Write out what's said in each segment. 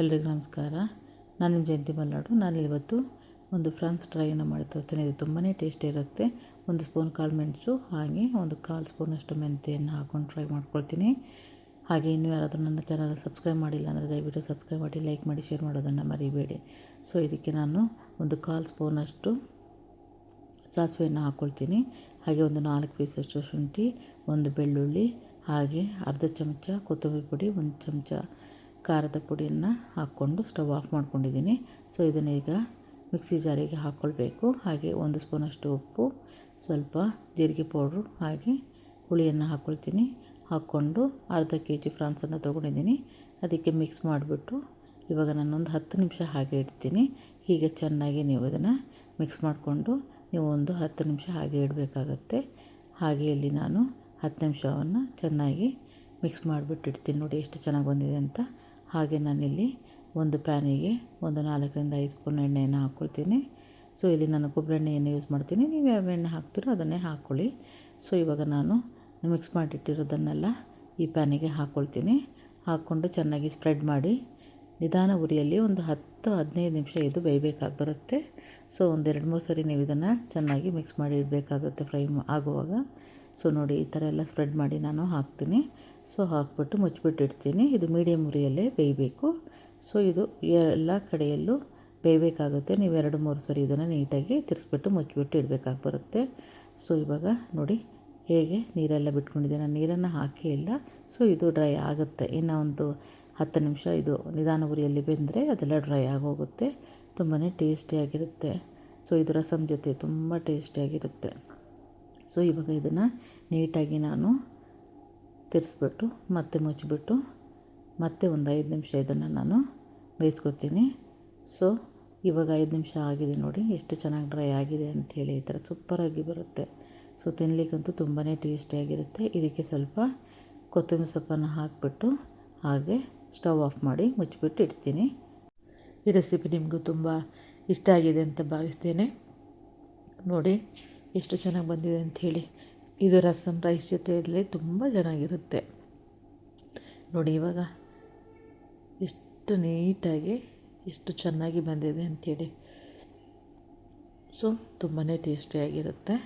ಎಲ್ರಿಗೂ ನಮಸ್ಕಾರ. ನಾನು ನಿಮ್ಮ ಜಯಂತಿ ನಾನು ಇವತ್ತು ಒಂದು ಫ್ರಾನ್ಸ್ ಡ್ರೈನ ಮಾಡಿ ತೋರ್ತೇನೆ. ಇದು ತುಂಬಾ ಟೇಸ್ಟಿ ಇರುತ್ತೆ. ಒಂದು ಸ್ಪೂನ್ ಕಾಳು ಮೆಣಸು, ಹಾಗೆ ಒಂದು ಕಾಲು ಸ್ಪೂನಷ್ಟು ಮೆಂತೆಯನ್ನು ಹಾಕ್ಕೊಂಡು ಫ್ರೈ ಮಾಡ್ಕೊಳ್ತೀನಿ. ಹಾಗೆ ಇನ್ನೂ ಯಾರಾದರೂ ನನ್ನ ಚಾನಲ್ ಸಬ್ಸ್ಕ್ರೈಬ್ ಮಾಡಿಲ್ಲ ಅಂದರೆ ದಯವಿಟ್ಟು ಸಬ್ಸ್ಕ್ರೈಬ್ ಮಾಡಿ, ಲೈಕ್ ಮಾಡಿ, ಶೇರ್ ಮಾಡೋದನ್ನು ಮರಿಬೇಡಿ. ಸೊ, ಇದಕ್ಕೆ ನಾನು ಒಂದು ಕಾಲು ಸ್ಪೂನಷ್ಟು ಸಾಸಿವೆಯನ್ನು ಹಾಕ್ಕೊಳ್ತೀನಿ ಹಾಗೆ ಒಂದು ನಾಲ್ಕು ಪೀಸಷ್ಟು ಶುಂಠಿ, ಒಂದು ಬೆಳ್ಳುಳ್ಳಿ, ಹಾಗೆ ಅರ್ಧ ಚಮಚ ಕೊತ್ತಂಬರಿ ಪುಡಿ, ಒಂದು ಚಮಚ ಖಾರದ ಪುಡಿಯನ್ನು ಹಾಕ್ಕೊಂಡು ಸ್ಟವ್ ಆಫ್ ಮಾಡ್ಕೊಂಡಿದ್ದೀನಿ. ಸೊ, ಇದನ್ನು ಈಗ ಮಿಕ್ಸಿ ಜಾರಿಗೆ ಹಾಕ್ಕೊಳ್ಬೇಕು ಹಾಗೆ ಒಂದು ಸ್ಪೂನಷ್ಟು ಉಪ್ಪು, ಸ್ವಲ್ಪ ಜೀರಿಗೆ ಪೌಡ್ರು, ಹಾಗೆ ಹುಳಿಯನ್ನು ಹಾಕ್ಕೊಳ್ತೀನಿ ಹಾಕ್ಕೊಂಡು ಅರ್ಧ ಕೆ ಜಿ ಫ್ರಾನ್ಸನ್ನು ತೊಗೊಂಡಿದ್ದೀನಿ. ಅದಕ್ಕೆ ಮಿಕ್ಸ್ ಮಾಡಿಬಿಟ್ಟು ಇವಾಗ ನಾನೊಂದು ಹತ್ತು ನಿಮಿಷ ಹಾಗೆ ಇಡ್ತೀನಿ. ಹೀಗೆ ಚೆನ್ನಾಗಿ ನೀವು ಇದನ್ನು ಮಿಕ್ಸ್ ಮಾಡಿಕೊಂಡು ನೀವು ಒಂದು ಹತ್ತು ನಿಮಿಷ ಹಾಗೆ ಇಡಬೇಕಾಗತ್ತೆ. ಹಾಗೆ ಇಲ್ಲಿ ನಾನು ಹತ್ತು ನಿಮಿಷವನ್ನು ಚೆನ್ನಾಗಿ ಮಿಕ್ಸ್ ಮಾಡಿಬಿಟ್ಟು ಇಡ್ತೀನಿ ನೋಡಿ ಎಷ್ಟು ಚೆನ್ನಾಗಿ ಬಂದಿದೆ ಅಂತ. ಹಾಗೆ ನಾನಿಲ್ಲಿ ಒಂದು ಪ್ಯಾನಿಗೆ ಒಂದು ನಾಲ್ಕರಿಂದ ಐದು ಸ್ಪೂನ್ ಎಣ್ಣೆಯನ್ನು ಹಾಕ್ಕೊಳ್ತೀನಿ. ಸೊ, ಇಲ್ಲಿ ನಾನು ಕೊಬ್ಬರಿ ಎಣ್ಣೆಯನ್ನು ಯೂಸ್ ಮಾಡ್ತೀನಿ. ನೀವು ಯಾವ ಎಣ್ಣೆ ಹಾಕ್ತೀರೋ ಅದನ್ನೇ ಹಾಕ್ಕೊಳ್ಳಿ. ಸೊ, ಇವಾಗ ನಾನು ಮಿಕ್ಸ್ ಮಾಡಿಟ್ಟಿರೋದನ್ನೆಲ್ಲ ಈ ಪ್ಯಾನಿಗೆ ಹಾಕ್ಕೊಳ್ತೀನಿ. ಹಾಕ್ಕೊಂಡು ಚೆನ್ನಾಗಿ ಸ್ಪ್ರೆಡ್ ಮಾಡಿ ನಿಧಾನ ಉರಿಯಲ್ಲಿ ಒಂದು ಹತ್ತು, ಹದಿನೈದು ನಿಮಿಷ ಇದು ಬೇಯಬೇಕಾಗಿ ಬರುತ್ತೆ. ಸೊ, ಒಂದೆರಡು ಮೂರು ಸರಿ ನೀವು ಇದನ್ನು ಚೆನ್ನಾಗಿ ಮಿಕ್ಸ್ ಮಾಡಿ ಇಡಬೇಕಾಗುತ್ತೆ ಫ್ರೈ ಆಗುವಾಗ. ಸೊ ನೋಡಿ, ಈ ಥರ ಎಲ್ಲ ಸ್ಪ್ರೆಡ್ ಮಾಡಿ ನಾನು ಹಾಕ್ತೀನಿ. ಸೊ ಹಾಕ್ಬಿಟ್ಟು ಮುಚ್ಚಿಬಿಟ್ಟು ಇಡ್ತೀನಿ. ಇದು ಮೀಡಿಯಮ್ ಉರಿಯಲ್ಲೇ ಬೇಯಬೇಕು. ಸೊ ಇದು ಎಲ್ಲ ಕಡೆಯಲ್ಲೂ ಬೇಯಬೇಕಾಗುತ್ತೆ. ನೀವು ಎರಡು, ಮೂರು ಸರಿ ಇದನ್ನು ನೀಟಾಗಿ ತಿರ್ಸ್ಬಿಟ್ಟು ಮುಚ್ಚಿಬಿಟ್ಟು ಇಡಬೇಕಾಗಿ ಬರುತ್ತೆ. ಸೊ ಇವಾಗ ನೋಡಿ, ಹೇಗೆ ನೀರೆಲ್ಲ ಬಿಟ್ಕೊಂಡಿದ್ದೆ ನಾನು ನೀರನ್ನು ಹಾಕಿ ಇಲ್ಲ. ಸೊ ಇದು ಡ್ರೈ ಆಗುತ್ತೆ. ಇನ್ನು ಒಂದು ಹತ್ತು ನಿಮಿಷ ಇದು ನಿಧಾನ ಉರಿಯಲ್ಲಿ ಬೆಂದರೆ ಅದೆಲ್ಲ ಡ್ರೈ ಆಗೋಗುತ್ತೆ. ತುಂಬಾ ಟೇಸ್ಟಿಯಾಗಿರುತ್ತೆ ಸೊ ಇದು ರಸಮ್ ಜೊತೆ ತುಂಬ ಟೇಸ್ಟಿಯಾಗಿರುತ್ತೆ ಸೊ ಇವಾಗ ಇದನ್ನು ನೀಟಾಗಿ ನಾನು ತಿರ್ಸ್ಬಿಟ್ಟು ಮತ್ತೆ ಮುಚ್ಚಿಬಿಟ್ಟು ಮತ್ತೆ ಒಂದು ಐದು ನಿಮಿಷ ಇದನ್ನು ನಾನು ಬೇಯಿಸ್ಕೊತೀನಿ. ಸೊ ಇವಾಗ ಐದು ನಿಮಿಷ ಆಗಿದೆ ನೋಡಿ ಎಷ್ಟು ಚೆನ್ನಾಗಿ ಡ್ರೈ ಆಗಿದೆ ಅಂಥೇಳಿ ಈ ಥರ ಸೂಪರಾಗಿ ಬರುತ್ತೆ. ಸೊ ತಿನ್ನಲಿಕ್ಕಂತೂ ತುಂಬಾ ಟೇಸ್ಟಿಯಾಗಿರುತ್ತೆ ಇದಕ್ಕೆ ಸ್ವಲ್ಪ ಕೊತ್ತಂಬರಿ ಸೊಪ್ಪನ್ನು ಹಾಕಿಬಿಟ್ಟು ಹಾಗೆ ಸ್ಟವ್ ಆಫ್ ಮಾಡಿ ಮುಚ್ಚಿಬಿಟ್ಟು ಇಡ್ತೀನಿ. ಈ ರೆಸಿಪಿ ನಿಮಗೂ ತುಂಬ ಇಷ್ಟ ಆಗಿದೆ ಅಂತ ಭಾವಿಸ್ತೇನೆ. ನೋಡಿ ಎಷ್ಟು ಚೆನ್ನಾಗಿ ಬಂದಿದೆ ಅಂಥೇಳಿ. ಇದು ರಸಮ್ ರೈಸ್ ಜೊತೆಯಲ್ಲಿ ತುಂಬ ಚೆನ್ನಾಗಿರುತ್ತೆ. ನೋಡಿ ಇವಾಗ ಎಷ್ಟು ನೀಟಾಗಿ, ಎಷ್ಟು ಚೆನ್ನಾಗಿ ಬಂದಿದೆ ಅಂಥೇಳಿ. ಸೊ ತುಂಬಾ ಟೇಸ್ಟಿಯಾಗಿರುತ್ತೆ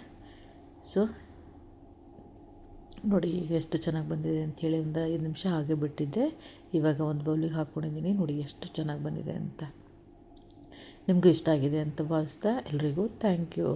ಸೊ, ನೋಡಿ ಈಗ ಎಷ್ಟು ಚೆನ್ನಾಗಿ ಬಂದಿದೆ ಅಂಥೇಳಿ ಒಂದು ಐದು ನಿಮಿಷ ಹಾಗೆ ಬಿಟ್ಟಿದ್ದೆ. ಇವಾಗ ಒಂದು ಬೌಲಿಗೆ ಹಾಕ್ಕೊಂಡಿದ್ದೀನಿ ನೋಡಿ ಎಷ್ಟು ಚೆನ್ನಾಗಿ ಬಂದಿದೆ ಅಂತ. ನಿಮಗೂ ಇಷ್ಟ ಆಗಿದೆ ಅಂತ ಭಾವಿಸ್ತಾ ಎಲ್ರಿಗೂ ಥ್ಯಾಂಕ್ ಯು